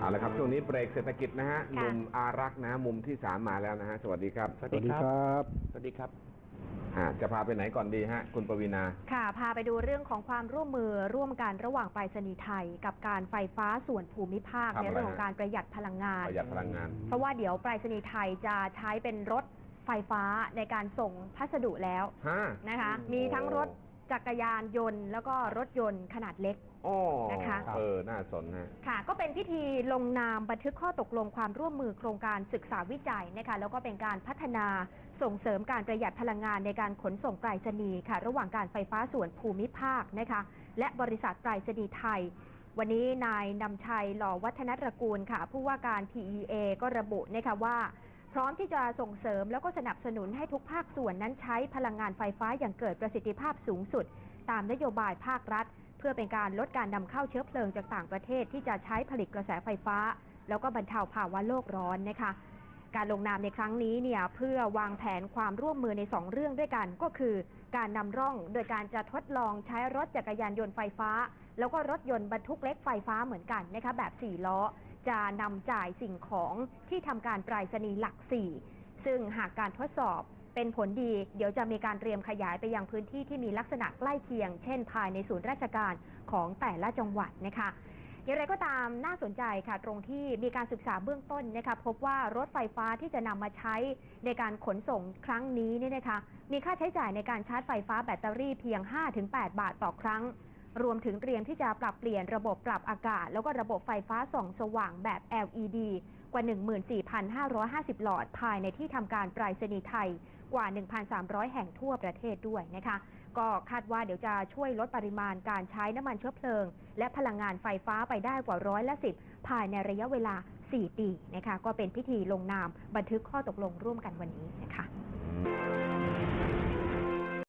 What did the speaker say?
เอาละครับช่วงนี้เบรกเศรษฐกิจนะฮะหค่ะนุ่มอารักษ์นะฮะมุมที่สามมาแล้วนะฮะสวัสดีครับ สวัสดีครับ สวัสดีครับอ่าจะพาไปไหนก่อนดีฮะ คุณปวีนา ค่ะ พาไปดูเรื่องของความร่วมมือร่วมกันระหว่างไปรษณีย์ไทย กับการไฟฟ้าส่วนภูมิภาคทำอะไรในเรื่องของการประหยัดพลังงาน ประหยัดพลังงาน เพราะว่าเดี๋ยวไปรษณีย์ไทยจะใช้เป็นรถไฟฟ้าในการส่งพัสดุแล้วฮะนะคะโอ้มีทั้งรถ จักรยานยนต์แล้วก็รถยนต์ขนาดเล็กโอ้นะคะ เออ น่าสนฮะ ค่ะ ก็เป็นพิธีลงนามบันทึกข้อตกลงความร่วมมือโครงการศึกษาวิจัยนะคะแล้วก็เป็นการพัฒนาส่งเสริมการประหยัดพลังงานในการขนส่งไปรษณีย์ค่ะ ระหว่างการไฟฟ้าส่วนภูมิภาคนะคะ และบริษัทไปรษณีย์ไทย วันนี้นายนำชัยหล่อวัฒนตระกูลค่ะ ผู้ว่าการ PEA ก็ระบุนะคะว่า พร้อมที่จะส่งเสริมแล้วก็สนับสนุนให้ทุกภาคส่วนนั้นใช้พลังงานไฟฟ้าอย่างเกิดประสิทธิภาพสูงสุด ตามนโยบายภาครัฐ เพื่อเป็นการลดการนำเข้าเชื้อเพลิงจากต่างประเทศที่จะใช้ผลิตกระแสไฟฟ้า แล้วก็บรรเทาภาวะโลกร้อนนะคะ การลงนามในครั้งนี้เนี่ยเพื่อวางแผนความร่วมมือใน 2 เรื่องด้วยกันก็คือ การนำร่องโดยการจะทดลองใช้รถจักรยานยนต์ไฟฟ้า แล้วก็รถยนต์บรรทุกเล็กไฟฟ้าเหมือนกันนะคะแบบ4ล้อ จะนำจ่ายสิ่งของที่ทำการไปรษณีย์หลัก 4 ซึ่งหากการทดสอบเป็นผลดี เดี๋ยวจะมีการเตรียมขยายไปยังพื้นที่ที่มีลักษณะใกล้เคียง เช่น ภายในศูนย์ราชการของแต่ละจังหวัดนะคะอย่างไรก็ตามน่าสนใจค่ะ ตรงที่มีการศึกษาเบื้องต้นนะคะพบว่ารถไฟฟ้าที่จะนำมาใช้ในการขนส่งครั้งนี้เนี่ยนะคะมีค่าใช้จ่ายในการชาร์จไฟฟ้าแบตเตอรี่เพียง 5-8 บาทต่อครั้ง รวมถึงเตรียมที่จะปรับเปลี่ยนระบบปรับอากาศ แล้วก็ระบบไฟฟ้าส่องสว่างแบบ LED กว่า 14,550 หลอด ภายในที่ทำการไปรษณีย์ไทยกว่า 1,300 แห่งทั่วประเทศด้วยนะคะ ก็คาดว่าเดี๋ยวจะช่วยลดปริมาณการใช้น้ำมันเชื้อเพลิง และพลังงานไฟฟ้าไปได้กว่าร้อยละสิบภายในระยะเวลา 4 ปีนะคะ ก็เป็นพิธีลงนามบันทึกข้อตกลงร่วมกันวันนี้นะคะ